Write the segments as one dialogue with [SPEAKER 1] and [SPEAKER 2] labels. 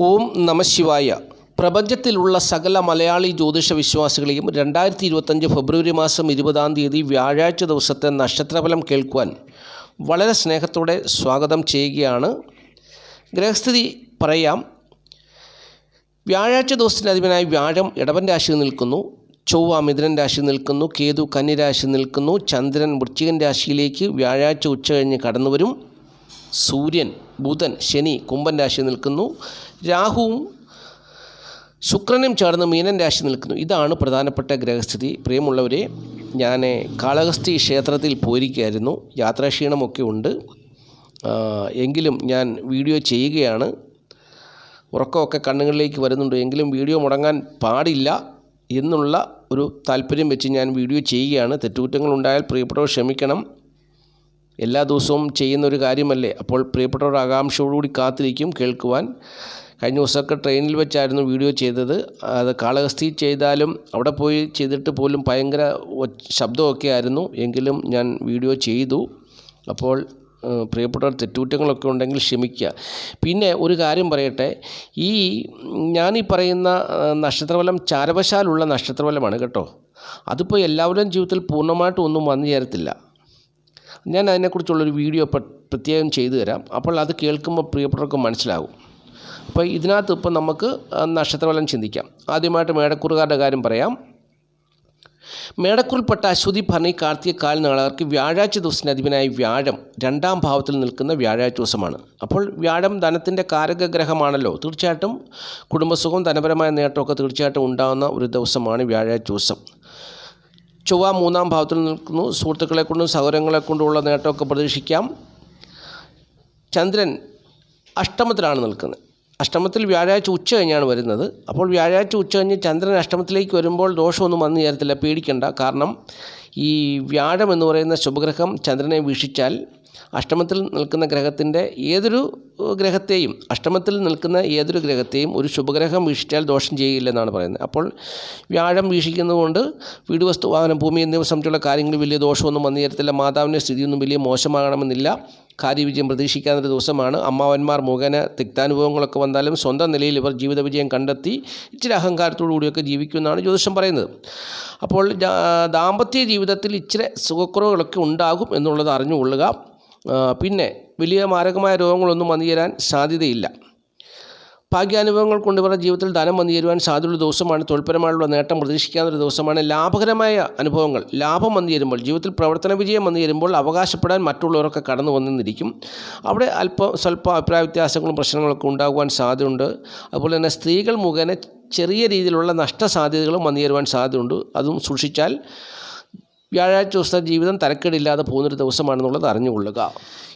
[SPEAKER 1] ഓം നമശിവായ പ്രപഞ്ചത്തിലുള്ള സകല മലയാളി ജ്യോതിഷ വിശ്വാസികളെയും രണ്ടായിരത്തി ഇരുപത്തഞ്ച് ഫെബ്രുവരി മാസം ഇരുപതാം തീയതി വ്യാഴാഴ്ച ദിവസത്തെ നക്ഷത്രഫലം കേൾക്കുവാൻ വളരെ സ്നേഹത്തോടെ സ്വാഗതം ചെയ്യുകയാണ്. ഗ്രഹസ്ഥിതി പറയാം. വ്യാഴാഴ്ച ദിവസത്തിന്റെ അധിപനായി വ്യാഴം ഇടവൻ രാശിയിൽ നിൽക്കുന്നു. ചൊവ്വ മിഥുനൻ രാശി നിൽക്കുന്നു. കേതു കന്യരാശിയിൽ നിൽക്കുന്നു. ചന്ദ്രൻ വൃശ്ചികൻ രാശിയിലേക്ക് വ്യാഴാഴ്ച ഉച്ച കഴിഞ്ഞ് കടന്നു വരും സൂര്യൻ ബുധൻ ശനി കുംഭൻ രാശി നിൽക്കുന്നു. രാഹുവും ശുക്രനും ചേർന്ന് മീനൻ രാശി നിൽക്കുന്നു. ഇതാണ് പ്രധാനപ്പെട്ട ഗ്രഹസ്ഥിതി. പ്രിയമുള്ളവരെ ഞാൻ കാളഹസ്തി ക്ഷേത്രത്തിൽ പോയിരിക്കുകയായിരുന്നു. യാത്രാക്ഷീണമൊക്കെ ഉണ്ട്. എങ്കിലും ഞാൻ വീഡിയോ ചെയ്യുകയാണ്. ഉറക്കമൊക്കെ കണ്ണുകളിലേക്ക് വരുന്നുണ്ട്. എങ്കിലും വീഡിയോ മുടങ്ങാൻ പാടില്ല എന്നുള്ള ഒരു താല്പര്യം വെച്ച് ഞാൻ വീഡിയോ ചെയ്യുകയാണ്. തെറ്റുകുറ്റങ്ങളുണ്ടായാൽ പ്രിയപ്പെട്ടവർ ക്ഷമിക്കണം. എല്ലാ ദിവസവും ചെയ്യുന്ന ഒരു കാര്യമല്ലേ? അപ്പോൾ പ്രിയപ്പെട്ടവർ ആകാംക്ഷയോടുകൂടി കാത്തിരിക്കും കേൾക്കുവാൻ. കഴിഞ്ഞ ദിവസമൊക്കെ ട്രെയിനിൽ വെച്ചായിരുന്നു വീഡിയോ ചെയ്തത്. അത് കാളഹസ്തി ചെയ്താലും അവിടെ പോയി ചെയ്തിട്ട് പോലും ഭയങ്കര ശബ്ദമൊക്കെ ആയിരുന്നു എങ്കിലും ഞാൻ വീഡിയോ ചെയ്തു. അപ്പോൾ പ്രിയപ്പെട്ടവർ തെറ്റുകുറ്റങ്ങളൊക്കെ ഉണ്ടെങ്കിൽ ക്ഷമിക്കുക. പിന്നെ ഒരു കാര്യം പറയട്ടെ. ഈ ഞാനീ പറയുന്ന നക്ഷത്രഫലം ചാരവശാലുള്ള നക്ഷത്രഫലമാണ് കേട്ടോ. അതിപ്പോൾ എല്ലാവരുടെയും ജീവിതത്തിൽ പൂർണമായിട്ടും ഒന്നും വന്നു ചേരത്തില്ല. ഞാൻ അതിനെക്കുറിച്ചുള്ളൊരു വീഡിയോ പ്ര- പ്രത്യേകം ചെയ്തു തരാം. അപ്പോൾ അത് കേൾക്കുമ്പോൾ പ്രിയപ്പെട്ടവർക്ക് മനസ്സിലാകും അപ്പോൾ ഇതിനകത്ത് ഇപ്പം നമുക്ക് നക്ഷത്രഫലം ചിന്തിക്കാം. ആദ്യമായിട്ട് മേടക്കുറുകാരുടെ കാര്യം പറയാം. മേടക്കുറിൽപ്പെട്ട അശ്വതി ഭരണി കാർത്തിക കാൽ നാളകർക്ക് വ്യാഴാഴ്ച ദിവസത്തിന് അധിപനായ വ്യാഴം രണ്ടാം ഭാവത്തിൽ നിൽക്കുന്ന വ്യാഴാഴ്ച ദിവസമാണ്. അപ്പോൾ വ്യാഴം ധനത്തിന്റെ കാരകഗ്രഹമാണല്ലോ തീർച്ചയായിട്ടും കുടുംബസുഖവും ധനപരമായ നേട്ടമൊക്കെ തീർച്ചയായിട്ടും ഉണ്ടാകുന്ന ഒരു ദിവസമാണ് വ്യാഴാഴ്ച ദിവസം. ചൊവ്വ മൂന്നാം ഭാവത്തിൽ നിൽക്കുന്നു. സുഹൃത്തുക്കളെ കൊണ്ടും സഹോദരങ്ങളെ കൊണ്ടുമുള്ള നേട്ടമൊക്കെ പ്രതീക്ഷിക്കാം. ചന്ദ്രൻ അഷ്ടമത്തിലാണ് നിൽക്കുന്നത്. അഷ്ടമത്തിൽ വ്യാഴാഴ്ച ഉച്ച കഴിഞ്ഞാണ് വരുന്നത്. അപ്പോൾ വ്യാഴാഴ്ച ഉച്ച കഴിഞ്ഞ് ചന്ദ്രൻ അഷ്ടമത്തിലേക്ക് വരുമ്പോൾ ദോഷമൊന്നും വന്നു ചേരത്തില്ല. പേടിക്കണ്ട. കാരണം ഈ വ്യാഴം എന്ന് പറയുന്ന ശുഭഗ്രഹം ചന്ദ്രനെ വീക്ഷിച്ചാൽ അഷ്ടമത്തിൽ നിൽക്കുന്ന ഗ്രഹത്തിന്റെ ഏതൊരു ഗ്രഹത്തെയും അഷ്ടമത്തിൽ നിൽക്കുന്ന ഏതൊരു ഗ്രഹത്തെയും ഒരു ശുഭഗ്രഹം വീക്ഷിച്ചാൽ ദോഷം ചെയ്യില്ലെന്നാണ് പറയുന്നത്. അപ്പോൾ വ്യാഴം വീക്ഷിക്കുന്നതുകൊണ്ട് വീട് വസ്തു വാഹനം ഭൂമി എന്നിവ സംബന്ധിച്ചുള്ള കാര്യങ്ങളിൽ വലിയ ദോഷമൊന്നും വന്നു ചേരത്തില്ല. മാതാവിന്റെ സ്ഥിതിയൊന്നും വലിയ മോശമാകണമെന്നില്ല. കാര്യവിജയം പ്രതീക്ഷിക്കാവുന്ന ദിവസമാണ്. അമ്മാവന്മാർ മുഖേന തിക്താനുഭവങ്ങളൊക്കെ വന്നാലും സ്വന്തം നിലയിൽ ഇവർ ജീവിത വിജയം കണ്ടെത്തി ഇച്ചിരി അഹങ്കാരത്തോടു കൂടിയൊക്കെ ജീവിക്കുമെന്നാണ് ജ്യോതിഷം പറയുന്നത്. അപ്പോൾ ദാമ്പത്യ ജീവിതത്തിൽ ഇച്ചിരി സുഖക്കുറവുകളൊക്കെ ഉണ്ടാകും എന്നുള്ളത് അറിഞ്ഞുകൊള്ളുക. പിന്നെ വലിയ മാരകമായ രോഗങ്ങളൊന്നും വന്നു ചേരാൻ സാധ്യതയില്ല. ഭാഗ്യാനുഭവങ്ങൾ കൊണ്ട് ഇവരുടെ ജീവിതത്തിൽ ധനം വന്നു ചേരുവാൻ സാധ്യതയുള്ള ദിവസമാണ് തൊഴിൽപരമായുള്ള നേട്ടം പ്രതീക്ഷിക്കാവുന്ന ഒരു ദിവസമാണ് ലാഭകരമായ അനുഭവങ്ങൾ. ലാഭം വന്നു ചേരുമ്പോൾ ജീവിതത്തിൽ പ്രവർത്തന വിജയം വന്നു ചേരുമ്പോൾ അവകാശപ്പെടാൻ മറ്റുള്ളവരൊക്കെ കടന്നു വന്നിരിക്കും. അവിടെ അല്പം സ്വല്പം അഭിപ്രായ വ്യത്യാസങ്ങളും പ്രശ്നങ്ങളൊക്കെ ഉണ്ടാകുവാൻ സാധ്യതയുണ്ട്. അതുപോലെ തന്നെ സ്ത്രീകൾ മുഖേന ചെറിയ രീതിയിലുള്ള നഷ്ടസാധ്യതകളും വന്നു ചേരുവാൻ സാധ്യതയുണ്ട്. അതും സൂക്ഷിച്ചാൽ വ്യാഴാഴ്ച ദിവസത്തെ ജീവിതം തരക്കേടില്ലാതെ പോകുന്നൊരു ദിവസമാണെന്നുള്ളത് അറിഞ്ഞുകൊള്ളുക.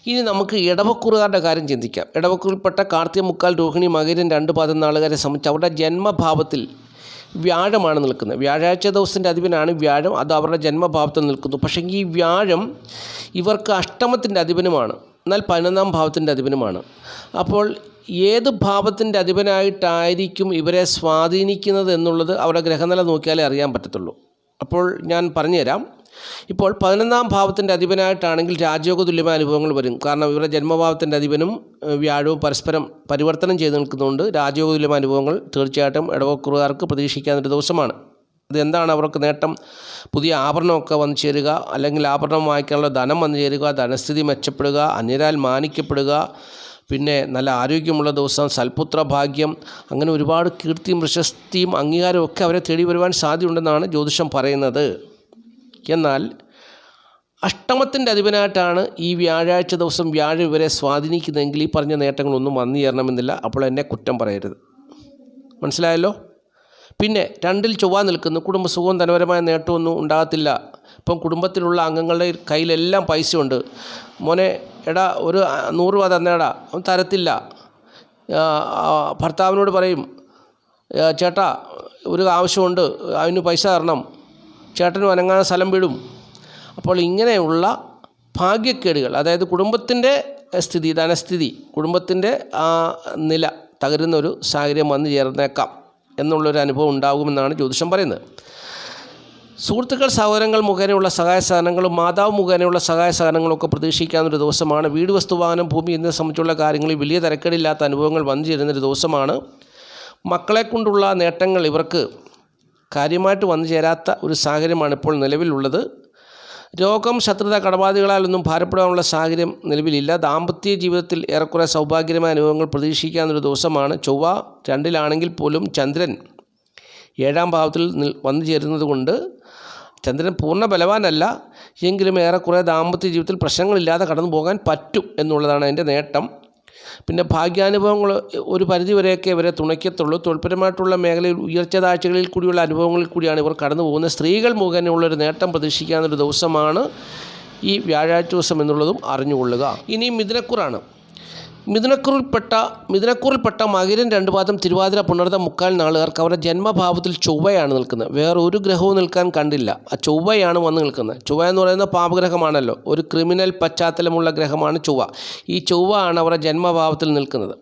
[SPEAKER 1] ഇനി നമുക്ക് ഇടവക്കുറുകാരുടെ കാര്യം ചിന്തിക്കാം. ഇടവക്കുറിൽപ്പെട്ട കാർത്തിക മുക്കാൽ രോഹിണി മകരൻ രണ്ട് പാദം നാളുകാരെ സംബന്ധിച്ച് അവരുടെ ജന്മഭാവത്തിൽ വ്യാഴമാണ് നിൽക്കുന്നത്. വ്യാഴാഴ്ച ദിവസത്തിന്റെ അധിപനാണ് വ്യാഴം. അത് അവരുടെ ജന്മഭാവത്തിൽ നിൽക്കുന്നു. പക്ഷേ ഈ വ്യാഴം ഇവർക്ക് അഷ്ടമത്തിന്റെ അധിപനുമാണ്. എന്നാൽ പതിനൊന്നാം ഭാവത്തിന്റെ അധിപനുമാണ്. അപ്പോൾ ഏത് ഭാവത്തിന്റെ അധിപനായിട്ടായിരിക്കും ഇവരെ സ്വാധീനിക്കുന്നത് എന്നുള്ളത് അവരുടെ ഗ്രഹനില നോക്കിയാലേ അറിയാൻ പറ്റത്തുള്ളൂ. അപ്പോൾ ഞാൻ പറഞ്ഞുതരാം. ഇപ്പോൾ പതിനൊന്നാം ഭാവത്തിന്റെ അധിപനായിട്ടാണെങ്കിൽ രാജയോഗ തുല്യമായ അനുഭവങ്ങൾ വരും. കാരണം ഇവരുടെ ജന്മഭാവത്തിന്റെ അധിപനും വ്യാഴവും പരസ്പരം പരിവർത്തനം ചെയ്ത് നിൽക്കുന്നതുകൊണ്ട് രാജയോഗ തുല്യമായ അനുഭവങ്ങൾ തീർച്ചയായിട്ടും ഇടവക്കുറുകാർക്ക് പ്രതീക്ഷിക്കാവുന്നൊരു ദിവസമാണ്. അതെന്താണ് അവർക്ക് നേട്ടം? പുതിയ ആഭരണമൊക്കെ വന്നു ചേരുക അല്ലെങ്കിൽ ആഭരണം വാങ്ങിക്കാനുള്ള ധനം വന്നു ചേരുക ധനസ്ഥിതി മെച്ചപ്പെടുക അന്യരാൽ മാനിക്കപ്പെടുക പിന്നെ നല്ല ആരോഗ്യമുള്ള ദിവസം സൽപുത്ര ഭാഗ്യം അങ്ങനെ ഒരുപാട് കീർത്തിയും പ്രശസ്തിയും അംഗീകാരവും ഒക്കെ അവരെ തേടി വരുവാൻ സാധ്യതയുണ്ടെന്നാണ് ജ്യോതിഷം പറയുന്നത്. എന്നാൽ അഷ്ടമത്തിന്റെ അധിപനായിട്ടാണ് ഈ വ്യാഴാഴ്ച ദിവസം വ്യാഴം ഇവരെ സ്വാധീനിക്കുന്നതെങ്കിൽ ഈ പറഞ്ഞ നേട്ടങ്ങളൊന്നും വന്നു ചേരണമെന്നില്ല അപ്പോൾ എന്നെ കുറ്റം പറയരുത്. മനസ്സിലായല്ലോ? പിന്നെ രണ്ടിൽ ചൊവ്വ നിൽക്കുന്നു. കുടുംബസുഖവും ധനപരമായ നേട്ടമൊന്നും ഉണ്ടാകത്തില്ല. ഇപ്പം കുടുംബത്തിലുള്ള അംഗങ്ങളുടെ കയ്യിലെല്ലാം ഉണ്ട് മോനെ എടാ ഒരു നൂറ് രൂപ തന്നേടാ. അവൻ തരത്തില്ല. ഭർത്താവിനോട് പറയും ചേട്ടാ ഒരു ആവശ്യമുണ്ട്. അവന് പൈസ തരണം. ചേട്ടനും അനങ്ങാതെ സ്ഥലം വിടും. അപ്പോൾ ഇങ്ങനെയുള്ള ഭാഗ്യക്കേടുകൾ അതായത് കുടുംബത്തിന്റെ സ്ഥിതി ധനസ്ഥിതി കുടുംബത്തിന്റെ ആ നില തകരുന്ന ഒരു സാഹചര്യം വന്നു ചേർന്നേക്കാം എന്നുള്ളൊരു അനുഭവം ഉണ്ടാകുമെന്നാണ് ജ്യോതിഷം പറയുന്നത്. സുഹൃത്തുക്കൾ സഹോദരങ്ങൾ മുഖേനയുള്ള സഹായ സഹനങ്ങളും മാതാവ് മുഖേനയുള്ള സഹായ സഹനങ്ങളും ഒക്കെ പ്രതീക്ഷിക്കാവുന്നൊരു ദിവസമാണ്. വീട് വസ്തുവാഹനം ഭൂമി എന്നിവ സംബന്ധിച്ചുള്ള കാര്യങ്ങളിൽ വലിയ തിരക്കേടില്ലാത്ത അനുഭവങ്ങൾ വന്നു ചേരുന്നൊരു ദിവസമാണ്. മക്കളെ കൊണ്ടുള്ള നേട്ടങ്ങൾ ഇവർക്ക് കാര്യമായിട്ട് വന്നു ചേരാത്ത ഒരു സാഹചര്യമാണ് ഇപ്പോൾ നിലവിലുള്ളത്. രോഗം ശത്രുത കടബാധികളാലൊന്നും ഭാരപ്പെടാനുള്ള സാഹചര്യം നിലവിലില്ല. ദാമ്പത്യ ജീവിതത്തിൽ ഏറെക്കുറെ സൗഭാഗ്യമായ അനുഭവങ്ങൾ പ്രതീക്ഷിക്കാവുന്നൊരു ദിവസമാണ്. ചൊവ്വ രണ്ടിലാണെങ്കിൽ പോലും ചന്ദ്രൻ ഏഴാം ഭാവത്തിൽ വന്നു ചേരുന്നത് കൊണ്ട് ചന്ദ്രൻ പൂർണ ബലവാനല്ല. എങ്കിലും ഏറെക്കുറെ ദാമ്പത്യ ജീവിതത്തിൽ പ്രശ്നങ്ങളില്ലാതെ കടന്നു പോകാൻ പറ്റും എന്നുള്ളതാണ് അതിന്റെ നേട്ടം. പിന്നെ ഭാഗ്യാനുഭവങ്ങൾ ഒരു പരിധിവരെയൊക്കെ ഇവരെ തുണയ്ക്കത്തുള്ളൂ. തൊഴിൽപരമായിട്ടുള്ള മേഖലയിൽ ഉയർച്ച താഴ്ചകളിൽ കൂടിയുള്ള അനുഭവങ്ങളിൽ കൂടിയാണ് ഇവർ കടന്നു പോകുന്നത്. സ്ത്രീകൾ മുഖേനയുള്ളൊരു നേട്ടം പ്രതീക്ഷിക്കാവുന്നൊരു ദിവസമാണ് ഈ വ്യാഴാഴ്ച ദിവസം എന്നുള്ളതും അറിഞ്ഞുകൊള്ളുക. ഇനി മിഥുനക്കുറാണ്. മിഥുനക്കുറിൽപ്പെട്ട മിഥുനക്കുറിൽപ്പെട്ട മകരൻ രണ്ട് പാദം തിരുവാതിര പുണർത്ത മുക്കാൽ നാളുകാർക്ക് അവരുടെ ജന്മഭാവത്തിൽ ചൊവ്വയാണ് നിൽക്കുന്നത്. വേറെ ഒരു ഗ്രഹവും നിൽക്കാൻ കണ്ടില്ല. ആ ചൊവ്വയാണ് വന്ന് നിൽക്കുന്നത്. ചൊവ്വ എന്ന് പറയുന്ന പാപഗ്രഹമാണല്ലോ. ഒരു ക്രിമിനൽ പശ്ചാത്തലമുള്ള ഗ്രഹമാണ് ചൊവ്വ. ഈ ചൊവ്വ ആണ് അവരുടെ ജന്മഭാവത്തിൽ നിൽക്കുന്നത്.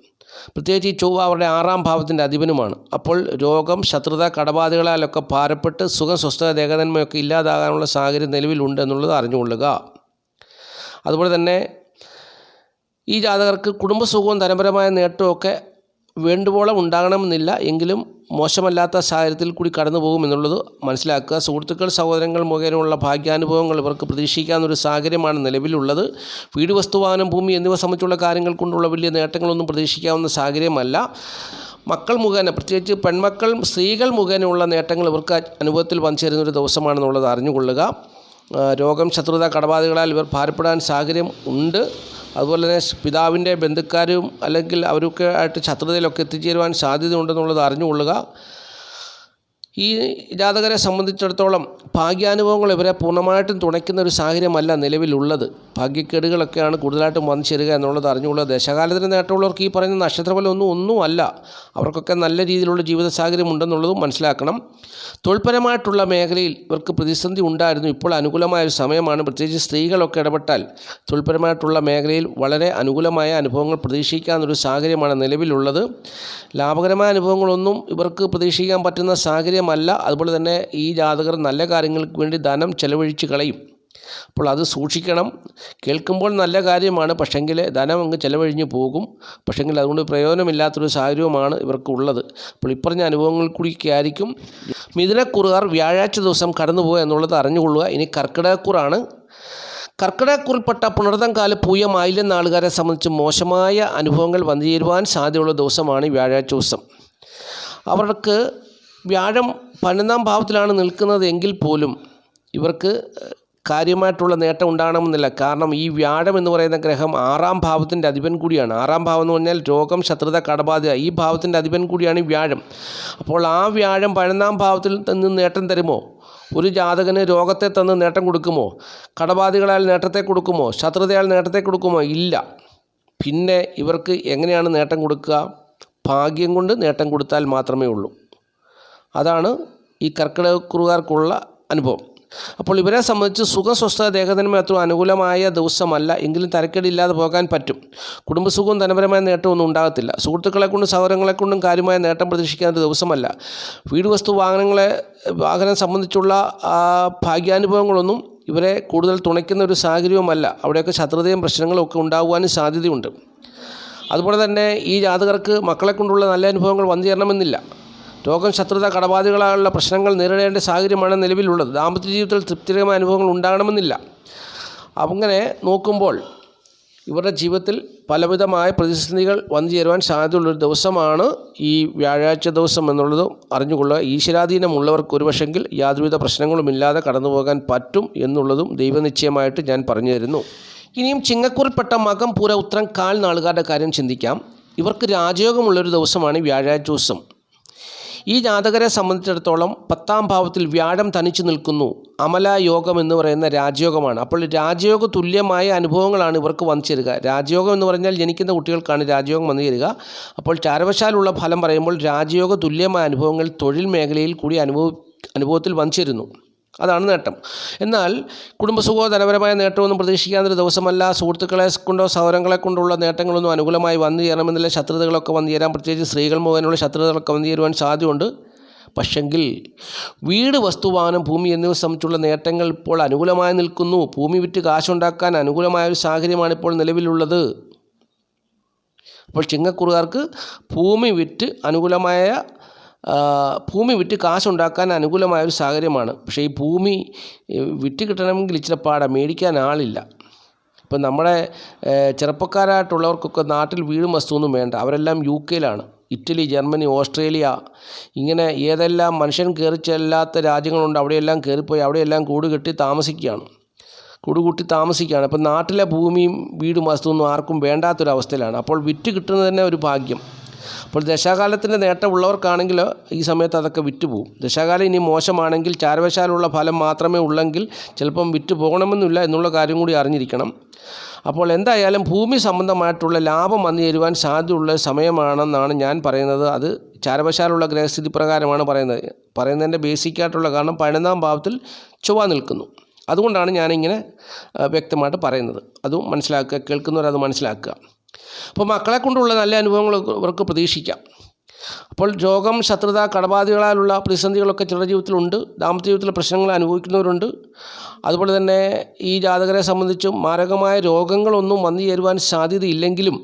[SPEAKER 1] പ്രത്യേകിച്ച് ഈ ചൊവ്വ അവരുടെ ആറാം ഭാവത്തിന്റെ അധിപനുമാണ്. അപ്പോൾ രോഗം ശത്രുത കടബാധകളാലൊക്കെ ഭാരപ്പെട്ട് സുഖം സ്വസ്ഥത ദേഹതന്മയൊക്കെ ഇല്ലാതാകാനുള്ള സാഹചര്യം നിലവിലുണ്ട് എന്നുള്ളത് അറിഞ്ഞുകൊള്ളുക. അതുപോലെ തന്നെ ഈ ജാതകർക്ക് കുടുംബസുഖവും ധനപരമായ നേട്ടമൊക്കെ വേണ്ടുവോളം ഉണ്ടാകണമെന്നില്ല. എങ്കിലും മോശമല്ലാത്ത സാഹചര്യത്തിൽ കൂടി കടന്നു പോകുമെന്നുള്ളത് മനസ്സിലാക്കുക. സുഹൃത്തുക്കൾ സഹോദരങ്ങൾ മുഖേനയുള്ള ഭാഗ്യാനുഭവങ്ങൾ ഇവർക്ക് പ്രതീക്ഷിക്കാവുന്നൊരു സാഹചര്യമാണ് നിലവിലുള്ളത്. വീട് വസ്തുവാഹനം ഭൂമി എന്നിവ സംബന്ധിച്ചുള്ള കാര്യങ്ങൾ കൊണ്ടുള്ള വലിയ നേട്ടങ്ങളൊന്നും പ്രതീക്ഷിക്കാവുന്ന സാഹചര്യമല്ല. മക്കൾ മുഖേന പ്രത്യേകിച്ച് പെൺമക്കൾ സ്ത്രീകൾ മുഖേനയുള്ള നേട്ടങ്ങൾ ഇവർക്ക് അനുഭവത്തിൽ വന്നു ചേരുന്ന ഒരു ദിവസമാണെന്നുള്ളത് അറിഞ്ഞുകൊള്ളുക. രോഗം ശത്രുത കടബാധകളാൽ ഇവർ ഭാരപ്പെടാൻ സാഹചര്യം ഉണ്ട്. അതുപോലെ തന്നെ പിതാവിന്റെ ബന്ധുക്കാരും അല്ലെങ്കിൽ അവരൊക്കെ ആയിട്ട് ശത്രുതയിലൊക്കെ എത്തിച്ചേരുവാൻ സാധ്യതയുണ്ടെന്നുള്ളത് അറിഞ്ഞുകൊള്ളുക. ഈ ജാതകരെ സംബന്ധിച്ചിടത്തോളം ഭാഗ്യാനുഭവങ്ങൾ ഇവരെ പൂർണമായിട്ടും തുണയ്ക്കുന്ന ഒരു സാഹചര്യമല്ല നിലവിലുള്ളത്. ഭാഗ്യക്കേടുകളൊക്കെയാണ് കൂടുതലായിട്ടും വന്നു ചേരുക എന്നുള്ളത് അറിഞ്ഞുകൊള്ളുക. ദശകാലത്തിന് നേട്ടമുള്ളവർക്ക് ഈ പറയുന്ന നക്ഷത്രഫലം ഒന്നും ഒന്നുമല്ല. അവർക്കൊക്കെ നല്ല രീതിയിലുള്ള ജീവിത സാഹചര്യം ഉണ്ടെന്നുള്ളതും മനസ്സിലാക്കണം. തൊഴിൽപരമായിട്ടുള്ള മേഖലയിൽ ഇവർക്ക് പ്രതിസന്ധി ഉണ്ടായിരുന്നു. ഇപ്പോൾ അനുകൂലമായ ഒരു സമയമാണ്. പ്രത്യേകിച്ച് സ്ത്രീകളൊക്കെ ഇടപെട്ടാൽ തൊഴിൽപരമായിട്ടുള്ള മേഖലയിൽ വളരെ അനുകൂലമായ അനുഭവങ്ങൾ പ്രതീക്ഷിക്കാവുന്നൊരു സാഹചര്യമാണ് നിലവിലുള്ളത്. ലാഭകരമായ അനുഭവങ്ങളൊന്നും ഇവർക്ക് പ്രതീക്ഷിക്കാൻ പറ്റുന്ന സാഹചര്യമല്ല അതുപോലെ തന്നെ ഈ ജാതകർ നല്ല കാര്യങ്ങൾക്ക് വേണ്ടി ധനം ചെലവഴിച്ച് കളയും. അപ്പോൾ അത് സൂക്ഷിക്കണം. കേൾക്കുമ്പോൾ നല്ല കാര്യമാണ്. പക്ഷെങ്കിൽ ധനം അങ്ങ് ചിലവഴിഞ്ഞ് പോകും. പക്ഷെങ്കിൽ അതുകൊണ്ട് പ്രയോജനമില്ലാത്തൊരു സാഹചര്യവുമാണ് ഇവർക്ക് ഉള്ളത് അപ്പോൾ ഇപ്പറഞ്ഞ അനുഭവങ്ങൾ കൂടിയൊക്കെ ആയിരിക്കും. മിഥുനക്കുറുകാർ വ്യാഴാഴ്ച ദിവസം കടന്നുപോകുക എന്നുള്ളത് അറിഞ്ഞുകൊള്ളുക. ഇനി കർക്കിടകക്കുറാണ്. കർക്കിടകക്കുറിൽപ്പെട്ട പുണർതംകാല പൂയം ആയില്യം നാളുകാരെ സംബന്ധിച്ച് മോശമായ അനുഭവങ്ങൾ വന്നു ചേരുവാൻ സാധ്യതയുള്ള ദിവസമാണ് വ്യാഴാഴ്ച ദിവസം. അവർക്ക് വ്യാഴം പതിനൊന്നാം ഭാവത്തിലാണ് നിൽക്കുന്നത് എങ്കിൽ പോലും ഇവർക്ക് കാര്യമായിട്ടുള്ള നേട്ടം ഉണ്ടാകണമെന്നില്ല. കാരണം ഈ വ്യാഴം എന്ന് പറയുന്ന ഗ്രഹം ആറാം ഭാവത്തിന്റെ അധിപൻ കൂടിയാണ്. ആറാം ഭാവം എന്ന് പറഞ്ഞാൽ രോഗം ശത്രുത കടബാധ്യത ഈ ഭാവത്തിന്റെ അധിപൻ കൂടിയാണ് ഈ വ്യാഴം. അപ്പോൾ ആ വ്യാഴം പതിനൊന്നാം ഭാവത്തിൽ നിന്ന് നേട്ടം തരുമോ? ഒരു ജാതകന് രോഗത്തെ തന്ന് നേട്ടം കൊടുക്കുമോ? കടബാധികളാൽ നേട്ടത്തെ കൊടുക്കുമോ? ശത്രുതയാൽ നേട്ടത്തെ കൊടുക്കുമോ? ഇല്ല. പിന്നെ ഇവർക്ക് എങ്ങനെയാണ് നേട്ടം കൊടുക്കുക? ഭാഗ്യം കൊണ്ട് നേട്ടം കൊടുത്താൽ മാത്രമേ ഉള്ളൂ. അതാണ് ഈ കർക്കിടകക്കുറുകാർക്കുള്ള അനുഭവം. അപ്പോൾ ഇവരെ സംബന്ധിച്ച് സുഖസ്വസ്ഥത ദേഹധനമേ അത്ര അനുകൂലമായ ദിവസമല്ല. എങ്കിലും തരക്കേടില്ലാതെ പോകാൻ പറ്റും. കുടുംബസുഖവും ധനപരമായ നേട്ടമൊന്നും ഉണ്ടാകത്തില്ല. സുഹൃത്തുക്കളെ കൊണ്ടും കൊണ്ടും കാര്യമായ നേട്ടം പ്രതീക്ഷിക്കാൻ ഒരു ദിവസമല്ല. വീട് വസ്തു വാഹനങ്ങളെ വാഹനം സംബന്ധിച്ചുള്ള ഭാഗ്യാനുഭവങ്ങളൊന്നും ഇവരെ കൂടുതൽ തുണയ്ക്കുന്ന ഒരു സാഹചര്യവുമല്ല അവിടെയൊക്കെ ശത്രുതയും പ്രശ്നങ്ങളും ഒക്കെ ഉണ്ടാകുവാനും സാധ്യതയുണ്ട്. അതുപോലെ തന്നെ ഈ ജാതകർക്ക് മക്കളെ കൊണ്ടുള്ള നല്ല അനുഭവങ്ങൾ വന്നു ചേരണമെന്നില്ല രോഗം ശത്രുത കടബാധികളായുള്ള പ്രശ്നങ്ങൾ നേരിടേണ്ട സാഹചര്യമാണ് നിലവിലുള്ളത്. ദാമ്പത്യ ജീവിതത്തിൽ തൃപ്തികരമായ അനുഭവങ്ങൾ ഉണ്ടാകണമെന്നില്ല. അങ്ങനെ നോക്കുമ്പോൾ ഇവരുടെ ജീവിതത്തിൽ പലവിധമായ പ്രതിസന്ധികൾ വന്നു ചേരുവാൻ സാധ്യതയുള്ളൊരു ദിവസമാണ് ഈ വ്യാഴാഴ്ച ദിവസം എന്നുള്ളത് അറിഞ്ഞുകൊള്ളുക. ഈശ്വരാധീനമുള്ളവർക്ക് ഒരുപക്ഷെങ്കിൽ യാതൊരുവിധ പ്രശ്നങ്ങളുമില്ലാതെ കടന്നു പോകാൻ പറ്റും എന്നുള്ളതും ദൈവനിശ്ചയമായിട്ട് ഞാൻ പറഞ്ഞു തരുന്നു. ഇനിയും ചിങ്ങക്കൂറിൽപ്പെട്ട മകം പൂര ഉത്തരം കാൽ നാളുകാരുടെ കാര്യം ചിന്തിക്കാം. ഇവർക്ക് രാജയോഗമുള്ളൊരു ദിവസമാണ് വ്യാഴാഴ്ച ദിവസം. ഈ ജാതകരെ സംബന്ധിച്ചിടത്തോളം പത്താം ഭാവത്തിൽ വ്യാഴം തനിച്ചു നിൽക്കുന്നു. അമല യോഗം എന്ന് പറയുന്ന രാജയോഗമാണ്. അപ്പോൾ രാജയോഗ തുല്യമായ അനുഭവങ്ങളാണ് ഇവർക്ക് വന്നു ചേരുക. രാജയോഗം എന്ന് പറഞ്ഞാൽ ജനിക്കുന്ന കുട്ടികൾക്കാണ് രാജയോഗം വന്നു ചേരുക. അപ്പോൾ ചാരവശാലുള്ള ഫലം പറയുമ്പോൾ രാജയോഗ തുല്യമായ അനുഭവങ്ങൾ തൊഴിൽ മേഖലയിൽ കൂടി അനുഭവ അനുഭവത്തിൽ വന്നു ചേരുന്നു. അതാണ് നേട്ടം. എന്നാൽ കുടുംബസുഖമോ ധനപരമായ നേട്ടമൊന്നും പ്രതീക്ഷിക്കാത്തൊരു ദിവസമല്ല സുഹൃത്തുക്കളെ കൊണ്ടോ സൗരങ്ങളെ കൊണ്ടുള്ള നേട്ടങ്ങളൊന്നും അനുകൂലമായി വന്നു ചേരണമെന്നില്ല. ശത്രുതകളൊക്കെ വന്നു ചേരാൻ പ്രത്യേകിച്ച് സ്ത്രീകൾ മുഖേനയുള്ള ശത്രുതകളൊക്കെ വന്നു ചേരുവാൻ സാധ്യതയുണ്ട്. പക്ഷെങ്കിൽ വീട് വസ്തുവാനും ഭൂമി എന്നിവ സംബന്ധിച്ചുള്ള നേട്ടങ്ങൾ ഇപ്പോൾ അനുകൂലമായി നിൽക്കുന്നു. ഭൂമി വിറ്റ് കാശുണ്ടാക്കാൻ അനുകൂലമായ ഒരു സാഹചര്യമാണ് ഇപ്പോൾ നിലവിലുള്ളത്. അപ്പോൾ ചിങ്ങക്കുറുകാർക്ക് ഭൂമി വിറ്റ് അനുകൂലമായ ഭൂമി വിറ്റ് കാശുണ്ടാക്കാൻ അനുകൂലമായ ഒരു സാഹചര്യമാണ്. പക്ഷേ ഈ ഭൂമി വിറ്റ് കിട്ടണമെങ്കിൽ ഇച്ചിരി പാടാ. മേടിക്കാൻ ആളില്ല. ഇപ്പം നമ്മുടെ ചെറുപ്പക്കാരായിട്ടുള്ളവർക്കൊക്കെ നാട്ടിൽ വീടും വസ്തുവൊന്നും വേണ്ട. അവരെല്ലാം യു കെയിലാണ്. ഇറ്റലി ജർമ്മനി ഓസ്ട്രേലിയ ഇങ്ങനെ ഏതെല്ലാം മനുഷ്യൻ കയറി ചെല്ലാത്ത രാജ്യങ്ങളുണ്ട് അവിടെയെല്ലാം കയറിപ്പോയി അവിടെയെല്ലാം കൂട് കെട്ടി താമസിക്കുകയാണ്. കൂടുകൂട്ടി താമസിക്കുകയാണ്. അപ്പം നാട്ടിലെ ഭൂമിയും വീടും വസ്തുവൊന്നും ആർക്കും വേണ്ടാത്തൊരവസ്ഥയിലാണ്. അപ്പോൾ വിറ്റ് കിട്ടുന്നത് തന്നെ ഒരു ഭാഗ്യം. അപ്പോൾ ദശാകാലത്തിന്റെ നേട്ടമുള്ളവർക്കാണെങ്കിൽ ഈ സമയത്ത് അതൊക്കെ വിറ്റുപോകും. ദശാകാലം ഇനി മോശമാണെങ്കിൽ ചാരവശാലുള്ള ഫലം മാത്രമേ ഉള്ളെങ്കിൽ ചിലപ്പം വിറ്റു പോകണമെന്നില്ല എന്നുള്ള കാര്യം കൂടി അറിഞ്ഞിരിക്കണം. അപ്പോൾ എന്തായാലും ഭൂമി സംബന്ധമായിട്ടുള്ള ലാഭം വന്നു ചേരുവാൻ സാധ്യതയുള്ള സമയമാണെന്നാണ് ഞാൻ പറയുന്നത്. അത് ചാരവശാലുള്ള ഗ്രഹസ്ഥിതി പ്രകാരമാണ് പറയുന്നത്. പറയുന്നതിന്റെ ബേസിക്കായിട്ടുള്ള കാരണം പതിനൊന്നാം ഭാവത്തിൽ ചൊവ്വ നിൽക്കുന്നു. അതുകൊണ്ടാണ് ഞാനിങ്ങനെ വ്യക്തമായിട്ട് പറയുന്നത്. അതും മനസ്സിലാക്കുക കേൾക്കുന്നവരത് മനസ്സിലാക്കുക. അപ്പോൾ മക്കളെ കൊണ്ടുള്ള നല്ല അനുഭവങ്ങൾ ഇവർക്ക് പ്രതീക്ഷിക്കാം. അപ്പോൾ രോഗം ശത്രുത കടബാധികളാലുള്ള പ്രതിസന്ധികളൊക്കെ ചിലരുടെ ജീവിതത്തിലുണ്ട്. ദാമ്പത്യ ജീവിതത്തിലെ പ്രശ്നങ്ങൾ അനുഭവിക്കുന്നവരുണ്ട്. അതുപോലെ തന്നെ ഈ ജാതകരെ സംബന്ധിച്ചും മാരകമായ രോഗങ്ങളൊന്നും വന്നു ചേരുവാൻ സാധ്യതയില്ലെങ്കിലും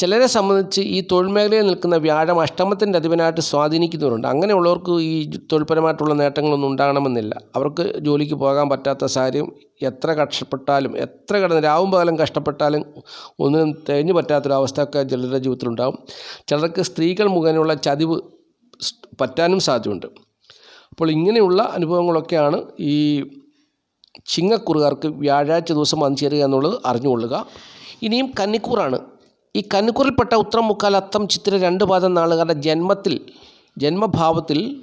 [SPEAKER 1] ചിലരെ സംബന്ധിച്ച് ഈ തൊഴിൽ മേഖലയിൽ നിൽക്കുന്ന വ്യാഴം അഷ്ടമത്തിന്റെ അധിപനായിട്ട് സ്വാധീനിക്കുന്നവരുണ്ട്. അങ്ങനെയുള്ളവർക്ക് ഈ തൊഴിൽപരമായിട്ടുള്ള നേട്ടങ്ങളൊന്നും ഉണ്ടാകണമെന്നില്ല. അവർക്ക് ജോലിക്ക് പോകാൻ പറ്റാത്ത സാഹചര്യം എത്ര കഷ്ടപ്പെട്ടാലും എത്ര കിടന്ന് രാവും പകലും കഷ്ടപ്പെട്ടാലും ഒന്നിനും തികഞ്ഞു പറ്റാത്തൊരവസ്ഥയൊക്കെ ചിലരുടെ ജീവിതത്തിലുണ്ടാകും ചിലർക്ക് സ്ത്രീകൾ മുഖേനയുള്ള ചതിവ് പറ്റാനും സാധ്യതയുണ്ട്. അപ്പോൾ ഇങ്ങനെയുള്ള അനുഭവങ്ങളൊക്കെയാണ് ഈ ചിങ്ങക്കുറുകാർക്ക് വ്യാഴാഴ്ച ദിവസം വന്നു ചേരുക എന്നുള്ളത് അറിഞ്ഞുകൊള്ളുക. ഇനിയും കന്നിക്കൂറാണ് ഈ കനുക്കുറിൽപ്പെട്ട ഉത്രം മുക്കാൽ അത്തം ചിത്തിര രണ്ട് പാദം നാളുകാരുടെ ജന്മത്തിൽ ജന്മഭാവത്തിൽ